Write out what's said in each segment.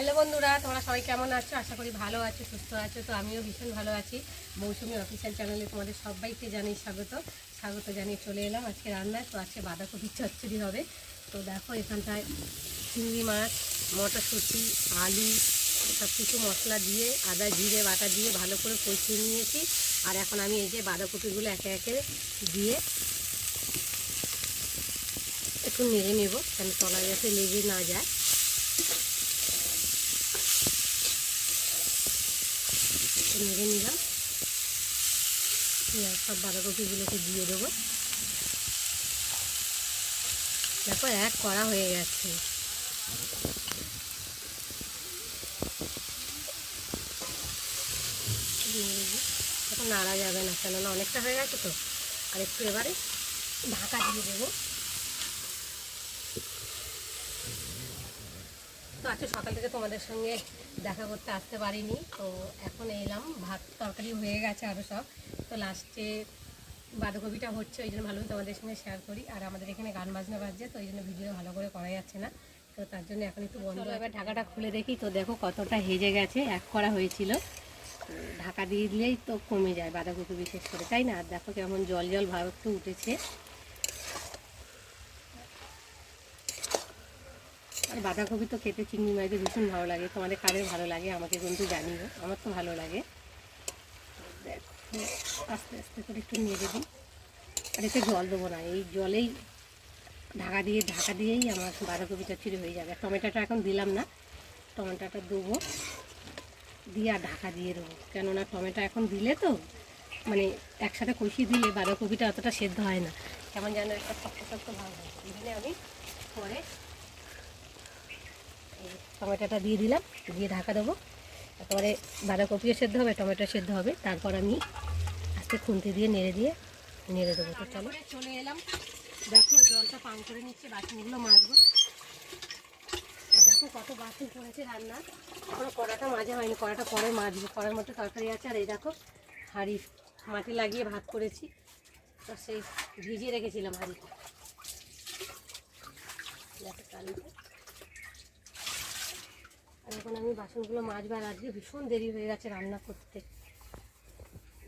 Hello বন্ধুরা, তোমরা সবাই কেমন আছো? আশা করি ভালো আছো, সুস্থ আছো। তো আমিও ভীষণ ভালো আছি। মৌসুমি অফিসিয়াল চ্যানেলে তোমাদের সবাইকে জানিয়ে স্বাগত। স্বাগত জানিয়ে চলে এলাম আজকে রান্নায়। তো আজকে বাঁধাকপি চচ্চড়ি হবে। তো দেখো, এখানটায় চিংড়ি মাছ, মটরশুঁটি, আলু সব কিছু মশলা দিয়ে, আদা, জিরে বাটা দিয়ে ভালো করে কষিয়ে নিয়েছি। আর এখন আমি এই যে বাঁধাকপিগুলো একে একে দিয়ে একটু নেড়ে নেব কেন তলা যাতে লেগে না যায়। নেড়ে নিলাম। সব বাঁধাকপিগুলোকে দিয়ে দেবো। দেখো, এক করা হয়ে গেছে। এখন নাড়া যাবে না, কেননা অনেকটা হয়ে গেছে তো। আর একটু এবারে ঢাকা দিয়ে দেবো। তো আজকে সকাল থেকে তোমাদের সঙ্গে দেখা করতে আসতে পারিনি। তো এখন এলাম ভাত তরকারি হয়ে গেছে আরও সব। তো লাস্টে বাঁধাকপিটা হচ্ছে ওই জন্য ভালোই তোমাদের সঙ্গে শেয়ার করি। আর আমাদের এখানে গান বাজনা বাজছে তো ওই জন্য ভিডিও ভালো করে করা যাচ্ছে না। তো তার জন্য এখন একটু বন্ধ। এবার ঢাকাটা খুলে দেখি। তো দেখো কতটা হেজে গেছে এক করা হয়েছিল। ঢাকা দিয়ে দিলেই তো কমে যায় বাঁধাকপি বিশেষ করে তাই না? আর দেখো কেমন জল জল ভাব একটু উঠেছে। আর বাঁধাকপি তো খেতে চিংড়ি মাছ ভীষণ ভালো লাগে। তোমাদের কাদের ভালো লাগে আমাকে কিন্তু জানিও। আমার তো ভালো লাগে। আস্তে আস্তে করে একটু নেড়ে দিই। আর এতে জল দেবো না। এই জলেই ঢাকা দিয়ে, ঢাকা দিয়েই আমার বাঁধাকপিটা চিড়ে হয়ে যাবে। টমেটোটা এখন দিলাম না। টমেটোটা দেবো। দিয়ে আর ঢাকা দিয়ে দেবো। কেননা টমেটো এখন দিলে তো মানে একসাথে কষিয়ে দিলে বাঁধাকপিটা অতটা সেদ্ধ হয় না। কেমন যেন একটা শক্ত শক্ত ভালো হয়। এই আমি পরে টমেটোটা দিয়ে দিলাম, দিয়ে ঢাকা দেবো। তারপরে বাঁধাকপিও সেদ্ধ হবে টমেটো সেদ্ধ হবে। তারপর আমি আস্তে খুন্তি দিয়ে নেড়ে দিয়ে নেড়ে দেবো। তো চলো। চলে এলাম। দেখো, জলটা পান করে নিচ্ছে, বাসনগুলো মাজবো। দেখো কত বাসন পড়েছে রান্না। এখনও কড়াটা মাজা হয়নি, কড়াটা পরে মাজবো। কড়ার মধ্যে তরকারি আছে, আর এই দেখো, হাঁড়ি, মাটি লাগিয়ে ভাত করেছি। তো সেই ভিজিয়ে রেখেছিলাম হাঁড়িটা। দেখো আর এখন আমি বাসনগুলো মাজবার আজকে ভীষণ দেরি হয়ে গেছে রান্না করতে।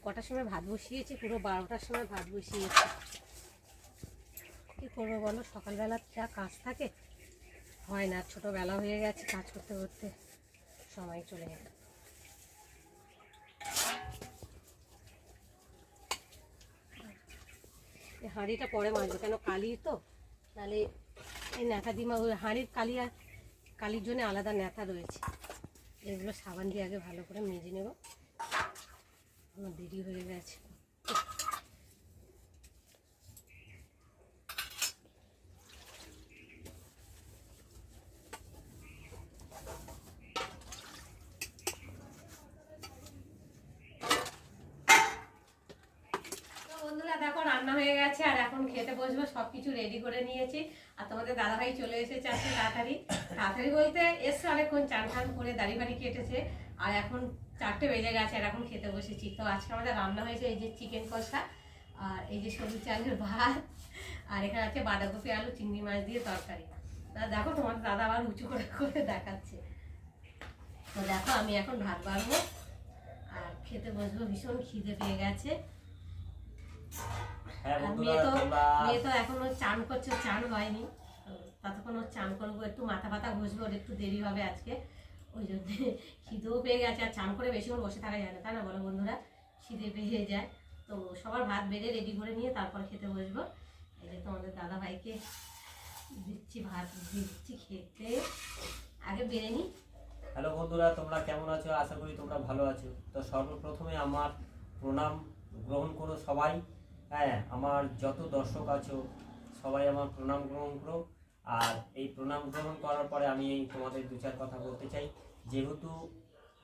কটার সময় ভাত বসিয়েছি? পুরো বারোটার সময় ভাত বসিয়েছি। কী করব বলো? সকালবেলা যা কাজ থাকে, হয় না। ছোটোবেলা হয়ে গেছে কাজ করতে করতে। সময় চলে গেল। হাঁড়িটা পরে মাজবো। কেন কালি তো? নাহলে এই ন্যাথা দিমা ওই হাঁড়ির কালি কালির জন্য আলাদা নেতা রয়েছে। এগুলো সাবান দিয়ে আগে ভালো করে মেজে নেব। আমার দেরি হয়ে গেছে তো বন্ধুরা দেখো রান্না হয়ে গেছে আর এখন খেতে বসবো সব কিছু রেডি করে নিয়েছি। আর তোমাদের দাদাভাই চলে এসেছে আজকে তাড়াতাড়ি। তাড়াতাড়ি বলতে এসছে অনেকক্ষণ, চান টান করে দাড়ি বাড়ি কেটেছে। আর এখন চারটে বেজে গেছে আর এখন খেতে বসেছি। তো আজকে আমাদের রান্না হয়েছে এই যে চিকেন কষা, আর এই যে সবুজ চালের ভাত, আর এখানে আছে বাঁধাকপি, আলু, চিংড়ি মাছ দিয়ে তরকারি। তা দেখো, তোমাদের দাদা আবার উঁচু করে করে দেখাচ্ছে। তো দেখো, আমি এখন ভাত বাড়বো। আর খেতে বসবো, ভীষণ খিদে পেয়ে গেছে। মেয়ে তো তোমরা মেয়ে তো এখনও চান করছে চান হয়নি। তো ততক্ষণ ওর চান করব একটু মাথা পাতা ঘষবো ওর একটু দেরি হবে আজকে। ওই জন্য খিদেও পেয়ে গেছে আর চান করে বেশিক্ষণ বসে থাকা যায় না তাই না বলো বন্ধুরা? খিদে পেয়ে যায়। তো সবার ভাত বেড়ে রেডি করে নিয়ে তারপর খেতে বসবো। এই যে তোমাদের দাদা ভাইকে দিচ্ছি ভাত দিচ্ছি খেতে। আগে বেড়ে নিই। হ্যালো বন্ধুরা তোমরা কেমন আছো? আশা করি তোমরা ভালো আছো। তো সর্বপ্রথমে আমার প্রণাম গ্রহণ করো সবাই। হ্যাঁ আমার যত দর্শক আছো সবাই আমার প্রণাম গ্রহণ করো। আর এই প্রণাম গ্রহণ করার পরে আমি এই তোমাদের দু চার কথা বলতে চাই। যেহেতু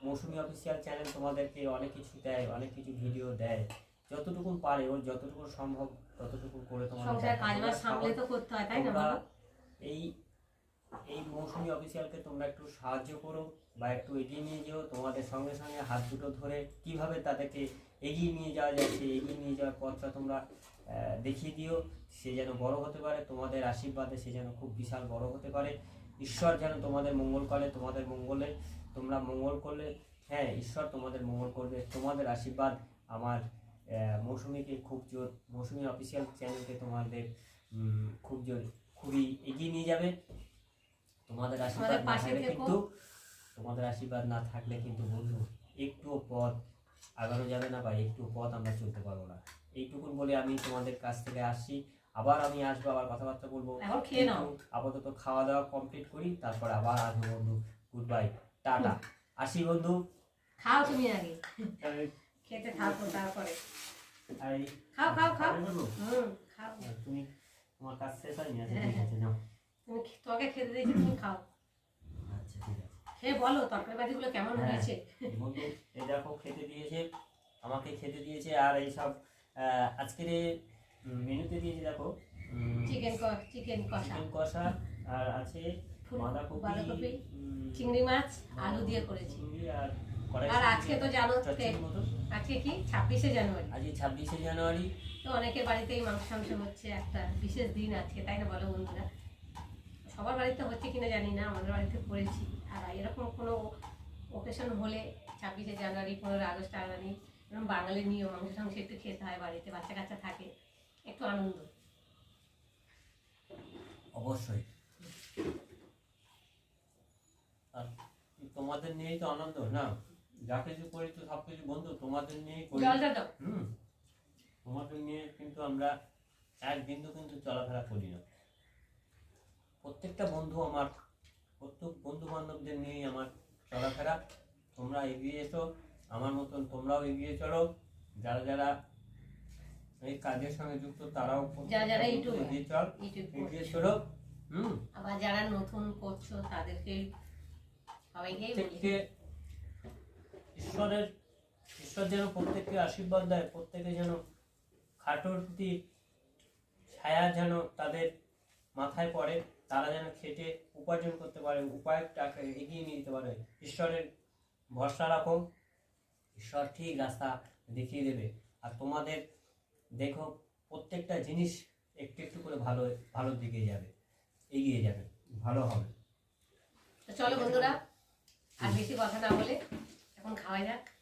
মৌসুমি অফিসিয়াল চ্যানেল তোমাদেরকে অনেক কিছু দেয় অনেক কিছু ভিডিও দেয় যতটুকু পারে ওর যতটুকু সম্ভব ততটুকু করে তোমরা এই এই মৌসুমি অফিসিয়ালকে তোমরা একটু সাহায্য করো বা একটু এগিয়ে নিয়ে যেও। তোমাদের সঙ্গে সঙ্গে হাত দুটো ধরে কীভাবে তাদেরকে এগিয়ে নিয়ে যাওয়া সেই এগিয়ে নিয়ে যাওয়ার পথটা তোমরা দেখিয়ে দিও। সে যেন বড় হতে পারে, তোমাদের আশীর্বাদে সে যেন খুব বিশাল বড় হতে পারে। ঈশ্বর যেন তোমাদের মঙ্গল করে, তোমাদের মঙ্গলে, তোমরা মঙ্গল করলে হ্যাঁ ঈশ্বর তোমাদের মঙ্গল করবে। তোমাদের আশীর্বাদ আমার মৌসুমীকে খুব জোর, মৌসুমী অফিসিয়াল চ্যানেলকে তোমাদের খুব জোর, খুবই এগিয়ে নিয়ে যাবে। তোমাদের আশীর্বাদ না পাশে থাকলে কিন্তু তোমাদের আশীর্বাদ না থাকলে কিন্তু বন্ধু একটুও পথ আগানো যাবে না বা একটু পথ আমরা চলতে পারব না। এইটুকুন বলে আমি তোমাদের কাছ থেকে আসছি। আবার আমি আসব আবার কথাবার্তা বলব। খেয়ে নাও। আপাতত খাওয়া দাওয়া কমপ্লিট করি তারপর আবার আসব বন্ধু। গুড বাই টাটা আসি বন্ধু। খাও তুমি আগে। খেতে থাকো তারপরে। খাও খাও খাও। হুম খাও তুমি তোমার কাজ শেষ হয়নি? আচ্ছা ঠিক আছে নাও। তুমি তোমাকে খেতে দিয়েছি তুমি খাও। আচ্ছা ঠিক আছে। খেয়ে বলো তরকারি বাটিগুলো কেমন হ্যাঁ। হয়েছে? বন্ধু এই দেখো খেতে দিয়েছে আমাকে খেতে দিয়েছে আর এইসব আজকের মেনুতে দিয়েছে দেখো চিকেন চিকেন কষা। চিকেন কষা আর আছে বাঁধাকপি বাঁধাকপি চিংড়ি মাছ আলু দিয়ে করেছি। চিংড়ি আর আর আজকে তো জানো আজকে কি? ছাব্বিশে জানুয়ারি। আজকে ছাব্বিশে জানুয়ারি। তো অনেকের বাড়িতেই মাংস টাংস হচ্ছে একটা বিশেষ দিন আজকে তাই না বলো বন্ধুরা? সবার বাড়িতে হচ্ছে কিনা জানি না আমাদের বাড়িতে করেছি। আর এরকম কোনো ওকেশন হলে ছাব্বিশে জানুয়ারি পনেরো আগস্ট আগামী এরকম বাঙালির নিয়ম মাংস টাংস একটু খেতে হয় বাড়িতে বাচ্চা কাচ্চা থাকে একটু আনন্দ। অবশ্যই। আর তোমাদের নিয়েই তো আনন্দ না? যা কিছু করি তো সব কিছু বন্ধু তোমাদের নিয়েই করি। হুম। তোমাদের নিয়ে কিন্তু আমরা এক বিন্দু কিন্তু চলাফেরা করি না। প্রত্যেকটা বন্ধু আমার প্রত্যেক বন্ধু বান্ধবদের নিয়েই আমার চলাফেরা তোমরা এগিয়ে এসো আমার মতন তোমরাও এগিয়ে চলো যারা যারা এই কাজের সঙ্গে যুক্ত তারাও। এগিয়ে চল এগিয়ে। চলো হুম আবার যারা নতুন করছ তাদেরকে ঈশ্বরের ঈশ্বর যেন প্রত্যেককে আশীর্বাদ দেয় প্রত্যেকে যেন খাটোর ছায়া যেন তাদের মাথায় পড়ে তারা যেন খেটে উপার্জন করতে পারে, উপায়টাকে এগিয়ে নিয়ে যেতে পারে। ঈশ্বরের ভরসা রাখো। ঈশ্বর ঠিক রাস্তা দেখিয়ে দেবে। আর তোমাদের দেখো, প্রত্যেকটা জিনিস একটু একটু করে ভালো, ভালোর দিকে যাবে, এগিয়ে যাবে, ভালো হবে। চলো বন্ধুরা, আর বেশি কথা না বলে এখন খাওয়া যাক।